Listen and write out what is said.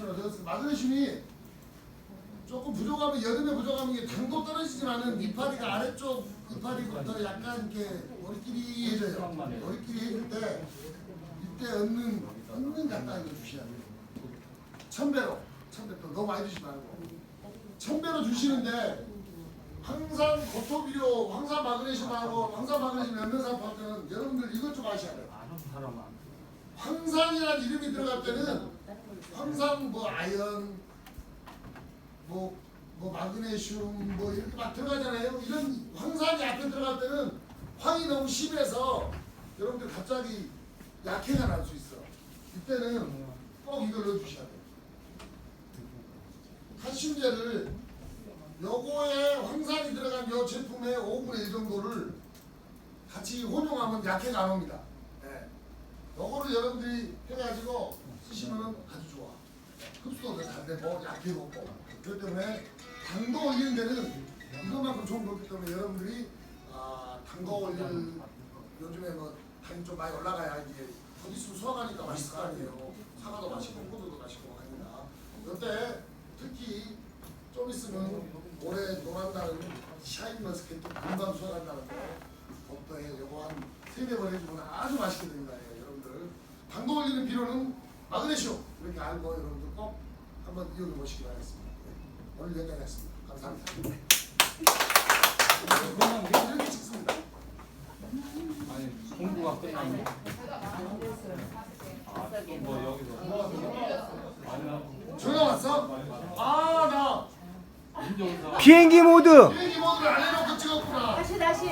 마그네슘이 어떻습니까? 마그네슘이 조금 부족하면 여름에 부족하면 이게 당도 떨어지지만은 이파리가 아래쪽 이파리부터 약간 이렇게 머리끼리 해져요. 머리끼리 해질 때 이때 얻는 얻는 갖다 이거 주셔야 돼요. 천 배로 천 배로 너무 많이 주지 말고 천 배로 주시는데 항상 고토비료 황산 마그네슘하고 황산 마그네슘 연면산 팔 때는 여러분들 이것 좀 아셔야 돼요. 황산이라는 이름이 들어갈 때는 황산 뭐 아연 뭐, 뭐 마그네슘 뭐 이렇게 막 들어가잖아요. 이런 황산이 앞에 들어갈 때는 황이 너무 심해서 여러분들 갑자기 약해가 날 수 있어. 이때는 꼭 이걸 넣어주셔야 돼요. 칼슘제를 요거에 황산이 들어간 요 제품의 5분의 1 정도를 같이 혼용하면 약해가 안 옵니다. 네. 요거를 여러분들이 해가지고 쓰시면 아주 좋아. 흡수도 잘 되고 약해 먹고 그렇기 때문에 당도 올리는 데는 이것만큼 좋은 거기 때문에 여러분들이 아, 당도 올릴 요즘에 뭐 당이 좀 많이 올라가야 이제 곧 있으면 수확하니까 맛있을 거 아니에요. 사과도 맛있고 포도도 맛있고 하니까 이때 특히 좀 있으면 올해 노란다는 샤인 머스켓도 금방 수확한다는데 법도에 요거 한 세네 번 해주면 아주 맛있게 됩니다. 예, 여러분들 당도 올리는 비료는 마그네슘 이렇게 알고 여러분들 꼭 한번 이용해 보시기 바라겠습니다. 네. 오늘 여기까지 하겠습니다. 감사합니다. 이렇게 찍습니다. 아니 공부가 끝났네. 아뭐 여기서 조용 왔어? 아나 비행기 모드. 비행기 모드를 안 해놓고 찍었구나. 다시 다시.